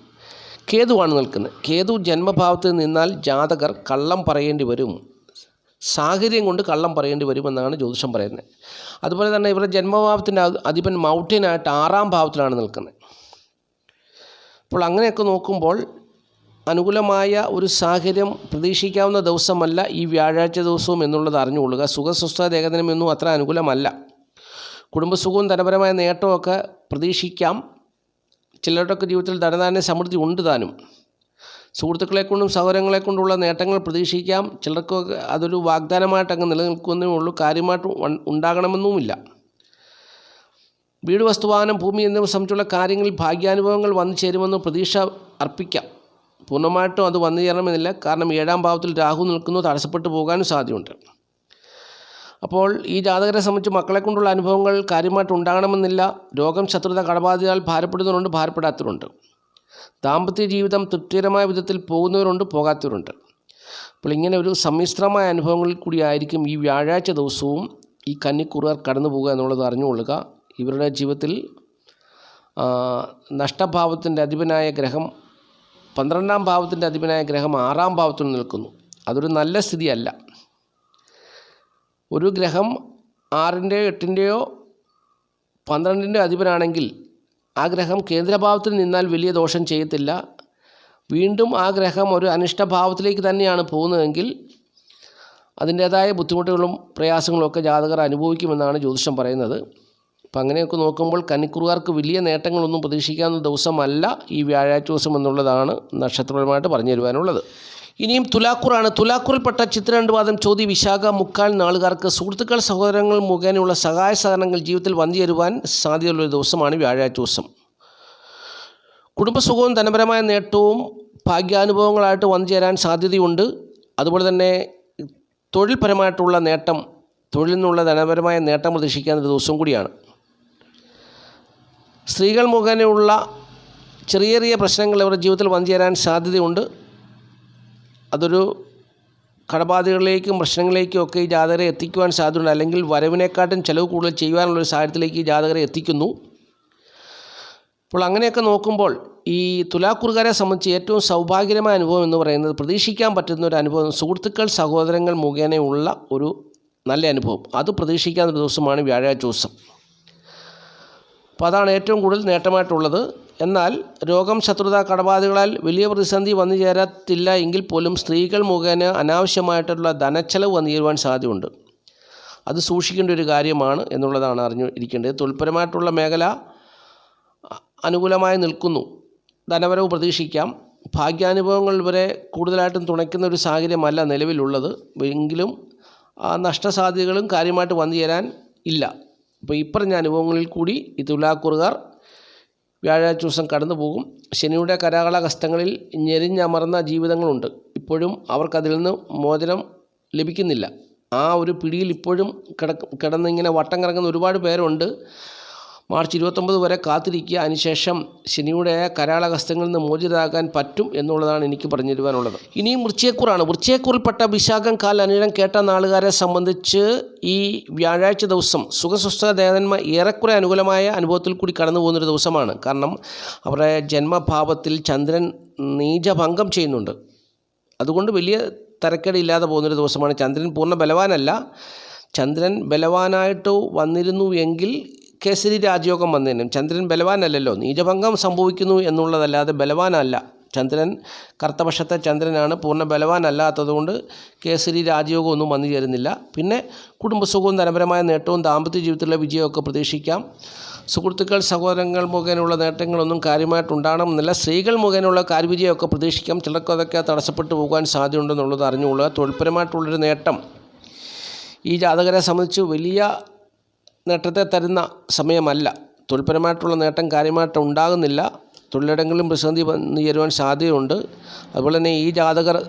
[SPEAKER 1] കേതുവാണ് നിൽക്കുന്നത്. കേതു ജന്മഭാവത്തിൽ നിന്നാൽ ജാതകർ കള്ളം പറയേണ്ടി വരും. സാഹചര്യം കൊണ്ട് കള്ളം പറയേണ്ടി വരുമെന്നാണ് ജ്യോതിഷം പറയുന്നത്. അതുപോലെ തന്നെ ഇവരുടെ ജന്മഭാവത്തിന്റെ അധി- അധിപൻ മൗഢ്യനായിട്ട് ആറാം ഭാവത്തിലാണ് നിൽക്കുന്നത്. അപ്പോൾ അങ്ങനെയൊക്കെ നോക്കുമ്പോൾ അനുകൂലമായ ഒരു സാഹചര്യം പ്രതീക്ഷിക്കാവുന്ന ദിവസമല്ല ഈ വ്യാഴാഴ്ച ദിവസവും എന്നുള്ളത് അറിഞ്ഞുകൊള്ളുക. സുഖസ്വസ്ഥ ഏകദിനമൊന്നും അത്ര അനുകൂലമല്ല. കുടുംബസുഖവും ധനപരമായ നേട്ടമൊക്കെ പ്രതീക്ഷിക്കാം. ചിലരുടെയൊക്കെ ജീവിതത്തിൽ ധനധാന്യ സമൃദ്ധി ഉണ്ട് താനും. സുഹൃത്തുക്കളെ കൊണ്ടും സഹോദരങ്ങളെ കൊണ്ടുള്ള നേട്ടങ്ങൾ പ്രതീക്ഷിക്കാം. ചിലർക്കൊക്കെ അതൊരു വാഗ്ദാനമായിട്ടങ്ങ് നിലനിൽക്കുന്നേ ഉള്ളൂ. കാര്യമായിട്ട് ഉണ്ടാകണമെന്നുമില്ല. വീട് വസ്തുവാഹനം ഭൂമി എന്നിവ സംബന്ധിച്ചുള്ള കാര്യങ്ങളിൽ ഭാഗ്യാനുഭവങ്ങൾ വന്നു ചേരുമെന്ന് പ്രതീക്ഷ അർപ്പിക്കാം. പൂർണമായിട്ടും അത് വന്നു ചേരണമെന്നില്ല. കാരണം ഏഴാം ഭാവത്തിൽ രാഹു നിൽക്കുന്നു. തടസ്സപ്പെട്ടു പോകാനും സാധ്യതയുണ്ട്. അപ്പോൾ ഈ ജാതകരെ സംബന്ധിച്ച് മക്കളെ കൊണ്ടുള്ള അനുഭവങ്ങൾ കാര്യമായിട്ട് ഉണ്ടാകണമെന്നില്ല. രോഗം ശത്രുത കടബാധിതാൽ ഭാരപ്പെടുന്നവരുണ്ട് ഭാരപ്പെടാത്തവരുണ്ട്. ദാമ്പത്യ ജീവിതം തൃപ്തികരമായ വിധത്തിൽ പോകുന്നവരുണ്ട് പോകാത്തവരുണ്ട്. അപ്പോൾ ഇങ്ങനെ ഒരു സമ്മിശ്രമായ അനുഭവങ്ങളിൽ കൂടിയായിരിക്കും ഈ വ്യാഴാഴ്ച ദിവസവും ഈ കന്നിക്കുറുകാർ കടന്നു പോകുക എന്നുള്ളത് അറിഞ്ഞുകൊള്ളുക. ഇവരുടെ ജീവിതത്തിൽ നഷ്ടഭാവത്തിന്റെ അധിപനായ ഗ്രഹം പന്ത്രണ്ടാം ഭാവത്തിന്റെ അധിപനായ ഗ്രഹം ആറാം ഭാവത്തിൽ നിൽക്കുന്നു. അതൊരു നല്ല സ്ഥിതിയല്ല. ഒരു ഗ്രഹം ആറിന്റെയോ എട്ടിന്റെയോ പന്ത്രണ്ടിന്റെ അധിപനാണെങ്കിൽ ആ ഗ്രഹം കേന്ദ്രഭാവത്തിൽ നിന്നാൽ വലിയ ദോഷം ചെയ്യത്തില്ല. വീണ്ടും ആ ഗ്രഹം ഒരു അനിഷ്ടഭാവത്തിലേക്ക് തന്നെയാണ് പോകുന്നതെങ്കിൽ അതിന്റേതായ ബുദ്ധിമുട്ടുകളും പ്രയാസങ്ങളും ഒക്കെ ജാതകർ അനുഭവിക്കുമെന്നാണ് ജ്യോതിഷം പറയുന്നത്. അപ്പം അങ്ങനെയൊക്കെ നോക്കുമ്പോൾ കന്നിക്കുറുകാർക്ക് വലിയ നേട്ടങ്ങളൊന്നും പ്രതീക്ഷിക്കാവുന്ന ദിവസമല്ല ഈ വ്യാഴാഴ്ച ദിവസം എന്നുള്ളതാണ് നക്ഷത്രപരമായിട്ട് പറഞ്ഞു തരുവാനുള്ളത് ഇനിയും തുലാക്കൂറാണ് തുലാക്കൂറിൽപ്പെട്ട ചിത്രരണ്ടുപാദം ചോദ്യ വിശാഖ മുക്കാൽ നാളുകാർക്ക് സുഹൃത്തുക്കൾ സഹോദരങ്ങൾ മുഖേനയുള്ള സഹായ സഹകരണങ്ങൾ ജീവിതത്തിൽ വന്നു സാധ്യതയുള്ള സാധ്യതയുള്ളൊരു ദിവസമാണ് വ്യാഴാഴ്ച ദിവസം. കുടുംബസുഖവും ധനപരമായ നേട്ടവും ഭാഗ്യാനുഭവങ്ങളായിട്ട് വന്നു ചേരാൻ സാധ്യതയുണ്ട്. അതുപോലെ തന്നെ തൊഴിൽപരമായിട്ടുള്ള നേട്ടം തൊഴിലിൽ നിന്നുള്ള ധനപരമായ നേട്ടം പ്രതീക്ഷിക്കാൻ ഒരു ദിവസം കൂടിയാണ്. സ്ത്രീകൾ മുഖേനയുള്ള ചെറിയ ചെറിയ പ്രശ്നങ്ങൾ അവരുടെ ജീവിതത്തിൽ വന്നു ചേരാൻ സാധ്യതയുണ്ട്. അതൊരു കടബാധകളിലേക്കും പ്രശ്നങ്ങളിലേക്കും ഒക്കെ ഈ ജാതകരെ എത്തിക്കുവാൻ സാധ്യതയുണ്ട്. അല്ലെങ്കിൽ വരവിനെക്കാട്ടും ചിലവ് കൂടുതൽ ചെയ്യുവാനുള്ളൊരു സാഹചര്യത്തിലേക്ക് ഈ ജാതകരെ എത്തിക്കുന്നു. അപ്പോൾ അങ്ങനെയൊക്കെ നോക്കുമ്പോൾ ഈ തുലാക്കുറുകാരെ സംബന്ധിച്ച് ഏറ്റവും സൗഭാഗ്യമായ അനുഭവം എന്ന് പറയുന്നത് പ്രതീക്ഷിക്കാൻ പറ്റുന്ന ഒരു അനുഭവം സുഹൃത്തുക്കൾ സഹോദരങ്ങൾ മുഖേനയുള്ള ഒരു നല്ല അനുഭവം. അത് പ്രതീക്ഷിക്കാവുന്ന ദിവസമാണ് വ്യാഴാഴ്ച ദിവസം. അപ്പോൾ അതാണ് ഏറ്റവും കൂടുതൽ നേട്ടമായിട്ടുള്ളത്. എന്നാൽ രോഗം ശത്രുത കടബാധകളാൽ വലിയ പ്രതിസന്ധി വന്നു ചേരത്തില്ല എങ്കിൽ പോലും സ്ത്രീകൾ മുഖേന അനാവശ്യമായിട്ടുള്ള ധനച്ചെലവ് വന്നു ചേരുവാൻ സാധ്യതയുണ്ട്. അത് സൂക്ഷിക്കേണ്ട ഒരു കാര്യമാണ് എന്നുള്ളതാണ് അറിഞ്ഞു ഇരിക്കേണ്ടത്. തൊഴിൽപരമായിട്ടുള്ള മേഖല അനുകൂലമായി നിൽക്കുന്നു. ധനവരവ് പ്രതീക്ഷിക്കാം. ഭാഗ്യാനുഭവങ്ങൾ വരെ കൂടുതലായിട്ടും തുണയ്ക്കുന്ന ഒരു സാഹചര്യമല്ല നിലവിലുള്ളത്. എങ്കിലും നഷ്ടസാധ്യതകളും കാര്യമായിട്ട് വന്നു ചേരാൻ ഇല്ല. അപ്പോൾ ഇപ്പറഞ്ഞ അനുഭവങ്ങളിൽ കൂടി ഈ വ്യാഴാഴ്ച ദിവസം കടന്നു പോകും. ശനിയുടെ കരാകള കഷ്ടങ്ങളിൽ ഞെരിഞ്ഞമർന്ന ജീവിതങ്ങളുണ്ട്. ഇപ്പോഴും അവർക്കതിൽ നിന്ന് മോചനം ലഭിക്കുന്നില്ല. ആ ഒരു പിടിയിൽ ഇപ്പോഴും കിട കിടന്നിങ്ങനെ വട്ടം കറങ്ങുന്ന ഒരുപാട് പേരുണ്ട്. മാർച്ച് ഇരുപത്തൊമ്പത് വരെ കാത്തിരിക്കുക. അതിനുശേഷം ശനിയുടെ കരാളഹസ്തങ്ങളിൽ നിന്ന് മോചിതരാകാൻ പറ്റും എന്നുള്ളതാണ് എനിക്ക് പറഞ്ഞു തരുവാനുള്ളത് ഇനിയും വൃശ്ചയക്കൂറാണ് വൃശ്ചയക്കൂറിൽപ്പെട്ട വിശാഖം കാൽ അനിഴം കേട്ട നാളുകാരെ സംബന്ധിച്ച് ഈ വ്യാഴാഴ്ച ദിവസം സുഖസ്വസ്ഥ ദേവന്മാർ ഏറെക്കുറെ അനുകൂലമായ അനുഭവത്തിൽ കൂടി കടന്നു പോകുന്നൊരു ദിവസമാണ്. കാരണം അവരുടെ ജന്മഭാവത്തിൽ ചന്ദ്രൻ നീചഭംഗം ചെയ്യുന്നുണ്ട്. അതുകൊണ്ട് വലിയ തരക്കേടില്ലാതെ പോകുന്നൊരു ദിവസമാണ്. ചന്ദ്രൻ പൂർണ ബലവാനല്ല. ചന്ദ്രൻ ബലവാനായിട്ട് വന്നിരുന്നു എങ്കിൽ കേസരി രാജയോഗം വന്നതിനും ചന്ദ്രൻ ബലവാനല്ലല്ലോ. നീചഭംഗം സംഭവിക്കുന്നു എന്നുള്ളതല്ലാതെ ബലവാനല്ല. ചന്ദ്രൻ കറുത്തപക്ഷത്തെ ചന്ദ്രനാണ്. പൂർണ ബലവാനല്ലാത്തതുകൊണ്ട് കേസരി രാജയോഗം ഒന്നും വന്നു ചേരുന്നില്ല. പിന്നെ കുടുംബസുഖവും ധനപരമായ നേട്ടവും ദാമ്പത്യ ജീവിതത്തിലുള്ള വിജയമൊക്കെ പ്രതീക്ഷിക്കാം. സുഹൃത്തുക്കൾ സഹോദരങ്ങൾ മുഖേനയുള്ള നേട്ടങ്ങളൊന്നും കാര്യമായിട്ടുണ്ടാകണമെന്നില്ല സ്ത്രീകൾ മുഖേനയുള്ള കാര്യവിജയമൊക്കെ പ്രതീക്ഷിക്കാം. ചിലർക്ക് അതൊക്കെ തടസ്സപ്പെട്ടു പോകാൻ സാധ്യതയുണ്ടെന്നുള്ളത് അറിഞ്ഞുകൊള്ളുക. തൊഴിൽപരമായിട്ടുള്ളൊരു നേട്ടം ഈ ജാതകരെ സംബന്ധിച്ച് വലിയ നേട്ടത്തെ തരുന്ന സമയമല്ല. തൊഴിൽപരമായിട്ടുള്ള നേട്ടം കാര്യമായിട്ട് ഉണ്ടാകുന്നില്ല. തൊഴിലിടങ്ങളിലും പ്രതിസന്ധി വന്നു ചേരുവാൻ സാധ്യതയുണ്ട്. അതുപോലെ തന്നെ ഈ ജാതകർ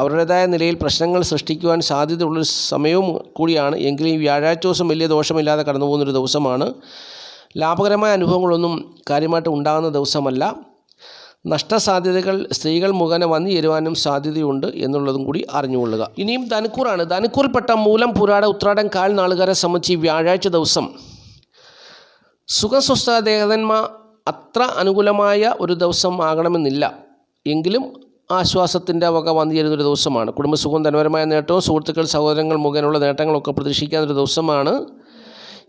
[SPEAKER 1] അവരുടേതായ നിലയിൽ പ്രശ്നങ്ങൾ സൃഷ്ടിക്കുവാൻ സാധ്യതയുള്ളൊരു സമയവും കൂടിയാണ്. എങ്കിലും ഈ വ്യാഴാഴ്ച ദിവസം വലിയ ദോഷമില്ലാതെ കടന്നു പോകുന്നൊരു ദിവസമാണ്. ലാഭകരമായ അനുഭവങ്ങളൊന്നും കാര്യമായിട്ട് ഉണ്ടാകുന്ന ദിവസമല്ല. നഷ്ടസാധ്യതകൾ സ്ത്രീകൾ മുഖേന വന്നു ചേരുവാനും സാധ്യതയുണ്ട് എന്നുള്ളതും കൂടി അറിഞ്ഞുകൊള്ളുക. ഇനിയും ധനുക്കൂറാണ്. ധനുക്കൂറിൽപ്പെട്ട മൂലം പുരാട ഉത്രാടം കാൽ നാളുകാരെ സംബന്ധിച്ച് വ്യാഴാഴ്ച ദിവസം സുഖസ്വസ്ഥ ദേവതന്മാർ അത്ര അനുകൂലമായ ഒരു ദിവസം ആകണമെന്നില്ല. എങ്കിലും ആശ്വാസത്തിന്റെ വക വന്നു ചേരുന്നൊരു ദിവസമാണ്. കുടുംബസുഖവും ധനപരമായ നേട്ടവും സുഹൃത്തുക്കൾ സഹോദരങ്ങൾ മുഖേനയുള്ള നേട്ടങ്ങളൊക്കെ പ്രതീക്ഷിക്കാവുന്നൊരു ദിവസമാണ്.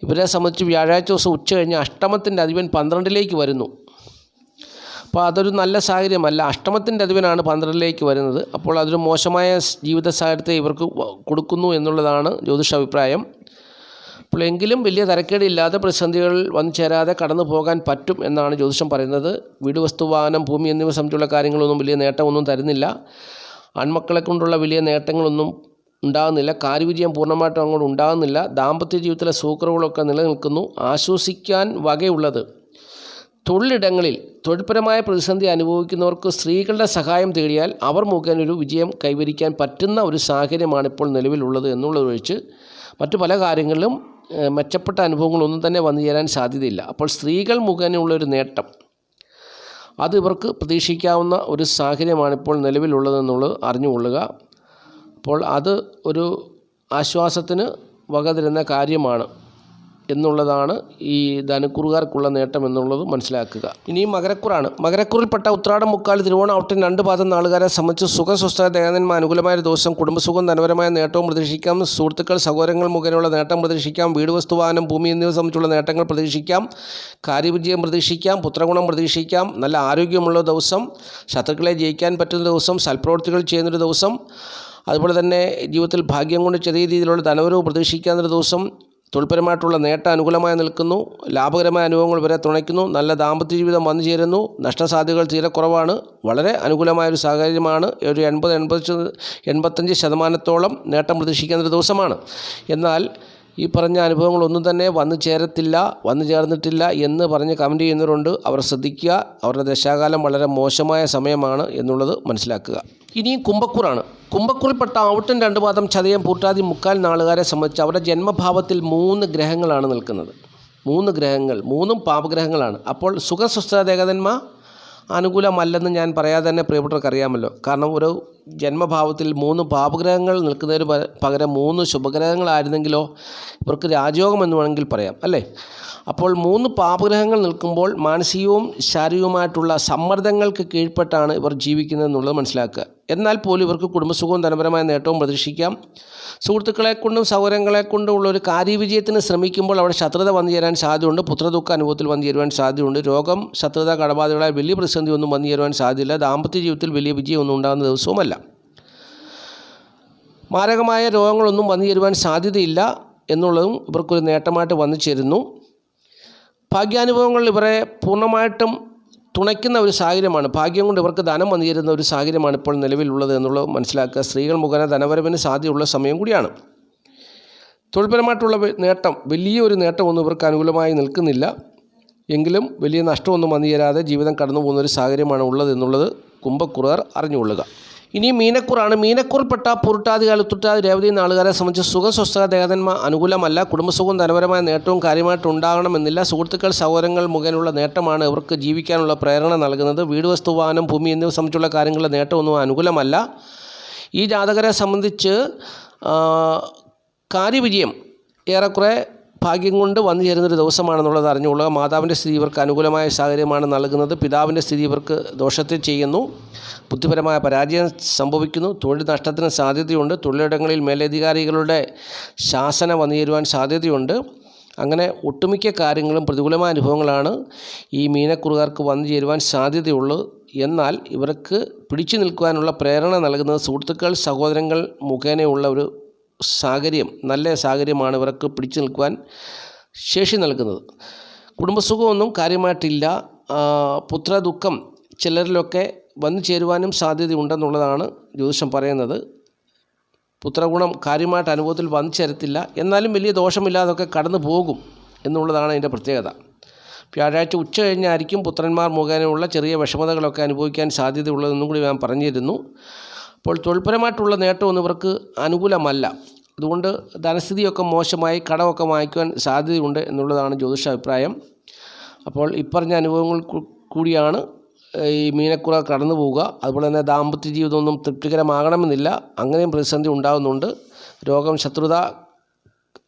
[SPEAKER 1] ഇവരെ സംബന്ധിച്ച് വ്യാഴാഴ്ച ദിവസം ഉച്ച കഴിഞ്ഞ് അഷ്ടമത്തിന്റെ അധിപൻ പന്ത്രണ്ടിലേക്ക് വരുന്നു. അപ്പോൾ അതൊരു നല്ല സാഹചര്യമല്ല. അഷ്ടമത്തിന്റെ അതിവിനാണ് പന്ത്രണ്ടിലേക്ക് വരുന്നത്. അപ്പോൾ അതൊരു മോശമായ ജീവിത സാഹചര്യത്തെ ഇവർക്ക് കൊടുക്കുന്നു എന്നുള്ളതാണ് ജ്യോതിഷ അഭിപ്രായം. അപ്പോൾ എങ്കിലും വലിയ തരക്കേടില്ലാതെ പ്രതിസന്ധികൾ വന്നു ചേരാതെ കടന്നു പോകാൻ പറ്റും എന്നാണ് ജ്യോതിഷം പറയുന്നത്. വീട് വസ്തു വാഹനം ഭൂമി എന്നിവ സംബന്ധിച്ചുള്ള കാര്യങ്ങളൊന്നും വലിയ നേട്ടമൊന്നും തരുന്നില്ല. ആൺമക്കളെ കൊണ്ടുള്ള വലിയ നേട്ടങ്ങളൊന്നും ഉണ്ടാകുന്നില്ല. കാര്യവിജയം പൂർണമായിട്ടും അങ്ങോട്ട് ഉണ്ടാകുന്നില്ല. ദാമ്പത്യ ജീവിതത്തിലെ സൂക്കറുകളൊക്കെ നിലനിൽക്കുന്നു. ആശ്വസിക്കാൻ വകയുള്ളത് തൊഴിലിടങ്ങളിൽ തൊഴിൽപരമായ പ്രതിസന്ധി അനുഭവിക്കുന്നവർക്ക് സ്ത്രീകളുടെ സഹായം തേടിയാൽ അവർ മുഖേന ഒരു വിജയം കൈവരിക്കാൻ പറ്റുന്ന ഒരു സാഹചര്യമാണ് ഇപ്പോൾ നിലവിലുള്ളത് എന്നുള്ളത് ഒഴിച്ച് മറ്റു പല കാര്യങ്ങളിലും മെച്ചപ്പെട്ട അനുഭവങ്ങളൊന്നും തന്നെ വന്നു ചേരാൻ സാധ്യതയില്ല. അപ്പോൾ സ്ത്രീകൾ മുഖേനയുള്ള ഒരു നേട്ടം. അത് ഇവർക്ക് പ്രതീക്ഷിക്കാവുന്ന ഒരു സാഹചര്യമാണ് ഇപ്പോൾ നിലവിലുള്ളതെന്നുള്ളത് അറിഞ്ഞുകൊള്ളുക. അപ്പോൾ അത് ഒരു ആശ്വാസത്തിന് വക തരുന്ന കാര്യമാണ്. എന്നുള്ളതാണ് ഈ ധനുക്കുറുകാർക്കുള്ള നേട്ടം എന്നുള്ളത് മനസ്സിലാക്കുക. ഇനി മകരക്കുറാണ്. മകരക്കുറിൽപ്പെട്ട ഉത്രാടം മുക്കാൽ തിരുവോണം ഔട്ടിൻ രണ്ട് പാദം നാളുകാരെ സംബന്ധിച്ച് സുഖസ്വസ്ഥ ദേവന്മാർ അനുകൂലമായ ദിവസം കുടുംബസുഖം ധനപരമായ നേട്ടവും പ്രതീക്ഷിക്കാം. സുഹൃത്തുക്കൾ സഹോദരങ്ങൾ മുഖേനയുള്ള നേട്ടം പ്രതീക്ഷിക്കാം. വീട് വസ്തുവാഹനം ഭൂമി എന്നിവ സംബന്ധിച്ചുള്ള നേട്ടങ്ങൾ പ്രതീക്ഷിക്കാം. കാര്യവിജയം പ്രതീക്ഷിക്കാം. പുത്രഗുണം പ്രതീക്ഷിക്കാം. നല്ല ആരോഗ്യമുള്ള ദിവസം. ശത്രുക്കളെ ജയിക്കാൻ പറ്റുന്ന ദിവസം. സൽപ്രവൃത്തികൾ ചെയ്യുന്നൊരു ദിവസം. അതുപോലെ തന്നെ ജീവിതത്തിൽ ഭാഗ്യം കൊണ്ട് ചെറിയ രീതിയിലുള്ള ധനവരവ് പ്രതീക്ഷിക്കാവുന്ന ദിവസം. തൊഴിൽപരമായിട്ടുള്ള നേട്ടം അനുകൂലമായി നിൽക്കുന്നു. ലാഭകരമായ അനുഭവങ്ങൾ വരെ തുണയ്ക്കുന്നു. നല്ല ദാമ്പത്യ ജീവിതം വന്നു ചേരുന്നു. നഷ്ടസാധ്യതകൾ തീരെ കുറവാണ്. വളരെ അനുകൂലമായ ഒരു സാഹചര്യമാണ്. ഒരു എൺപത് എൺപത് എൺപത്തഞ്ച് ശതമാനത്തോളം നേട്ടം പ്രതീക്ഷിക്കുന്ന ഒരു ദിവസമാണ്. എന്നാൽ ഈ പറഞ്ഞ അനുഭവങ്ങളൊന്നും തന്നെ വന്നു ചേരത്തില്ല വന്നു ചേർന്നിട്ടില്ല എന്ന് പറഞ്ഞ് കമന്റ് ചെയ്യുന്നവരുണ്ട്. അവർ ശ്രദ്ധിക്കുക അവരുടെ ദശാകാലം വളരെ മോശമായ സമയമാണ് എന്നുള്ളത് മനസ്സിലാക്കുക. ഇനിയും കുംഭക്കൂറാണ്. കുംഭക്കൂറിൽപ്പെട്ട ഔട്ടൻ രണ്ട് പാദം ചതയം പൂട്ടാതി മുക്കാൽ നാളുകാരെ സംബന്ധിച്ച് അവരുടെ ജന്മഭാവത്തിൽ മൂന്ന് ഗ്രഹങ്ങളാണ് നിൽക്കുന്നത്. മൂന്ന് ഗ്രഹങ്ങൾ മൂന്നും പാപഗ്രഹങ്ങളാണ്. അപ്പോൾ സുഖസ്വസ്ഥ ദേഹതന്മാർ അനുകൂലമല്ലെന്ന് ഞാൻ പറയാതെ തന്നെ പ്രിയപ്പെട്ടവർക്ക് അറിയാമല്ലോ കാരണം ഒരു ജന്മഭാവത്തിൽ മൂന്ന് പാപഗ്രഹങ്ങൾ നിൽക്കുന്നതിന് പകരം മൂന്ന് ശുഭഗ്രഹങ്ങളായിരുന്നെങ്കിലോ ഇവർക്ക് രാജയോഗം എന്ന് വേണമെങ്കിൽ പറയാം അല്ലേ? അപ്പോൾ മൂന്ന് പാപഗ്രഹങ്ങൾ നിൽക്കുമ്പോൾ മാനസികവും ശാരീരികവുമായിട്ടുള്ള സമ്മർദ്ദങ്ങൾക്ക് കീഴ്പ്പെട്ടാണ് ഇവർ ജീവിക്കുന്നത് എന്നുള്ളത് മനസ്സിലാക്കുക. എന്നാൽ പോലും ഇവർക്ക് കുടുംബസുഖവും ധനപരമായ നേട്ടവും പ്രതീക്ഷിക്കാം. സുഹൃത്തുക്കളെ കൊണ്ടും സൗകര്യങ്ങളെ കൊണ്ടും ഉള്ള ഒരു കാര്യവിജയത്തിന് ശ്രമിക്കുമ്പോൾ അവിടെ ശത്രുത വന്നു ചേരാൻ സാധ്യതയുണ്ട്. പുത്രദുഃഖ അനുഭവത്തിൽ വന്നു ചേരുവാൻ സാധ്യതയുണ്ട്. രോഗം ശത്രുത കടബാധകളായ വലിയ പ്രതിസന്ധി ഒന്നും വന്നു ചേരുവാൻ സാധ്യതയില്ല. ദാമ്പത്യ ജീവിതത്തിൽ വലിയ വിജയമൊന്നും ഉണ്ടാകുന്ന ദിവസവുമല്ല. മാരകമായ രോഗങ്ങളൊന്നും വന്നു ചേരുവാൻ സാധ്യതയില്ല എന്നുള്ളതും ഇവർക്കൊരു നേട്ടമായിട്ട് വന്നു ചേരുന്നു. ഭാഗ്യാനുഭവങ്ങൾ ഇവരെ പൂർണമായിട്ടും തുണയ്ക്കുന്ന ഒരു സാഹചര്യമാണ്. ഭാഗ്യം കൊണ്ട് ഇവർക്ക് ധനം വന്നു ചേരുന്ന ഒരു സാഹചര്യമാണ് ഇപ്പോൾ നിലവിലുള്ളത് എന്നുള്ളത് മനസ്സിലാക്കുക. സ്ത്രീകൾ മുഖേന ധനവരവിന് സാധ്യതയുള്ള സമയം കൂടിയാണ്. തൊഴിൽപരമായിട്ടുള്ള നേട്ടം വലിയൊരു നേട്ടമൊന്നും ഇവർക്ക് അനുകൂലമായി നിൽക്കുന്നില്ല. എങ്കിലും വലിയ നഷ്ടമൊന്നും വന്നു ചേരാതെ ജീവിതം കടന്നു പോകുന്ന ഒരു സാഹചര്യമാണ് ഉള്ളത് എന്നുള്ളത് കുംഭക്കുറർ അറിഞ്ഞുകൊള്ളുക. ഇനി മീനക്കുറാണ്. മീനക്കുറിൽപ്പെട്ട പുരുട്ടാതി കാലത്തുട്ടാതി രേവതി നാളുകാരെ സംബന്ധിച്ച് സുഖ സ്വസ്ഥത അനുകൂലമല്ല. കുടുംബസുഖവും ധനപരമായ നേട്ടവും കാര്യമായിട്ട് ഉണ്ടാകണമെന്നില്ല സുഹൃത്തുക്കൾ സഹോദരങ്ങൾ മുഖേനുള്ള നേട്ടമാണ് ഇവർക്ക് ജീവിക്കാനുള്ള പ്രേരണ നൽകുന്നത്. വീട് വസ്തു വാഹനം ഭൂമി എന്നിവ സംബന്ധിച്ചുള്ള കാര്യങ്ങളുടെ നേട്ടമൊന്നും അനുകൂലമല്ല. ഈ ജാതകരെ സംബന്ധിച്ച് കാര്യവിജയം ഏറെക്കുറെ ഭാഗ്യം കൊണ്ട് വന്നു ചേരുന്നൊരു ദിവസമാണെന്നുള്ളത് അറിഞ്ഞുകൊള്ളുക. മാതാവിന്റെ സ്ഥിതി ഇവർക്ക് അനുകൂലമായ സാഹചര്യമാണ് നൽകുന്നത്. പിതാവിന്റെ സ്ഥിതി ഇവർക്ക് ദോഷത്തെ ചെയ്യുന്നു. ബുദ്ധിപരമായ പരാജയം സംഭവിക്കുന്നു. തൊഴിൽ നഷ്ടത്തിന് സാധ്യതയുണ്ട്. തൊഴിലിടങ്ങളിൽ മേലധികാരികളുടെ ശാസന വന്നു ചേരുവാൻ സാധ്യതയുണ്ട്. അങ്ങനെ ഒട്ടുമിക്ക കാര്യങ്ങളും പ്രതികൂലമായ അനുഭവങ്ങളാണ് ഈ മീനക്കുറുകാർക്ക് വന്നു ചേരുവാൻ സാധ്യതയുള്ളൂ. എന്നാൽ ഇവർക്ക് പിടിച്ചു നിൽക്കുവാനുള്ള പ്രേരണ നൽകുന്നത് സുഹൃത്തുക്കൾ സഹോദരങ്ങൾ മുഖേനയുള്ള ഒരു സാഹചര്യം നല്ല സാഹചര്യമാണ് ഇവർക്ക് പിടിച്ചു നിൽക്കുവാൻ ശേഷി നൽകുന്നത്. കുടുംബസുഖമൊന്നും കാര്യമായിട്ടില്ല. പുത്ര പുത്രദുഃഖം ചിലരിലൊക്കെ വന്നു ചേരുവാനും സാധ്യതയുണ്ടെന്നുള്ളതാണ് ജ്യോതിഷം പറയുന്നത്. പുത്രഗുണം കാര്യമായിട്ട് അനുഭവത്തിൽ വന്നു ചേരത്തില്ല. എന്നാലും വലിയ ദോഷമില്ലാതൊക്കെ കടന്നു പോകും എന്നുള്ളതാണ് അതിന്റെ പ്രത്യേകത. വ്യാഴാഴ്ച ഉച്ച കഴിഞ്ഞായിരിക്കും പുത്രന്മാർ മുഖേനയുള്ള ചെറിയ വിഷമതകളൊക്കെ അനുഭവിക്കാൻ സാധ്യതയുള്ളതെന്നും കൂടി ഞാൻ പറഞ്ഞിരുന്നു. അപ്പോൾ തൊഴിൽപരമായിട്ടുള്ള നേട്ടമൊന്നും ഇവർക്ക് അനുകൂലമല്ല. അതുകൊണ്ട് ധനസ്ഥിതിയൊക്കെ മോശമായി കടമൊക്കെ വാങ്ങിക്കുവാൻ സാധ്യതയുണ്ട് എന്നുള്ളതാണ് ജ്യോതിഷ അഭിപ്രായം അപ്പോൾ ഇപ്പറഞ്ഞ അനുഭവങ്ങൾ കൂടിയാണ് ഈ മീനക്കുറ കടന്നു പോവുക. അതുപോലെ തന്നെ ദാമ്പത്യ ജീവിതമൊന്നും തൃപ്തികരമാകണമെന്നില്ല. അങ്ങനെയും പ്രതിസന്ധി ഉണ്ടാകുന്നുണ്ട് രോഗം ശത്രുത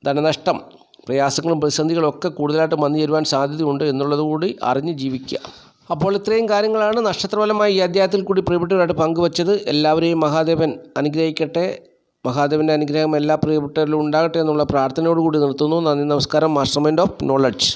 [SPEAKER 1] ധനനഷ്ടം പ്രയാസങ്ങളും പ്രതിസന്ധികളും ഒക്കെ കൂടുതലായിട്ട് വന്നു ചേരുവാൻ സാധ്യതയുണ്ട് എന്നുള്ളതുകൂടി അറിഞ്ഞ് ജീവിക്കുക. അപ്പോൾ ഇത്രയും കാര്യങ്ങളാണ് നക്ഷത്രഫലമായി ഈ അധ്യായത്തിൽ കൂടി പ്രിയപ്പെട്ടവരായിട്ട് പങ്കുവച്ചത്. എല്ലാവരെയും മഹാദേവൻ അനുഗ്രഹിക്കട്ടെ. മഹാദേവന്റെ അനുഗ്രഹം എല്ലാ പ്രിയപ്പെട്ടവരിലും ഉണ്ടാകട്ടെ എന്നുള്ള പ്രാർത്ഥനയോടുകൂടി നിർത്തുന്നു. നന്ദി നമസ്കാരം. Master mind of knowledge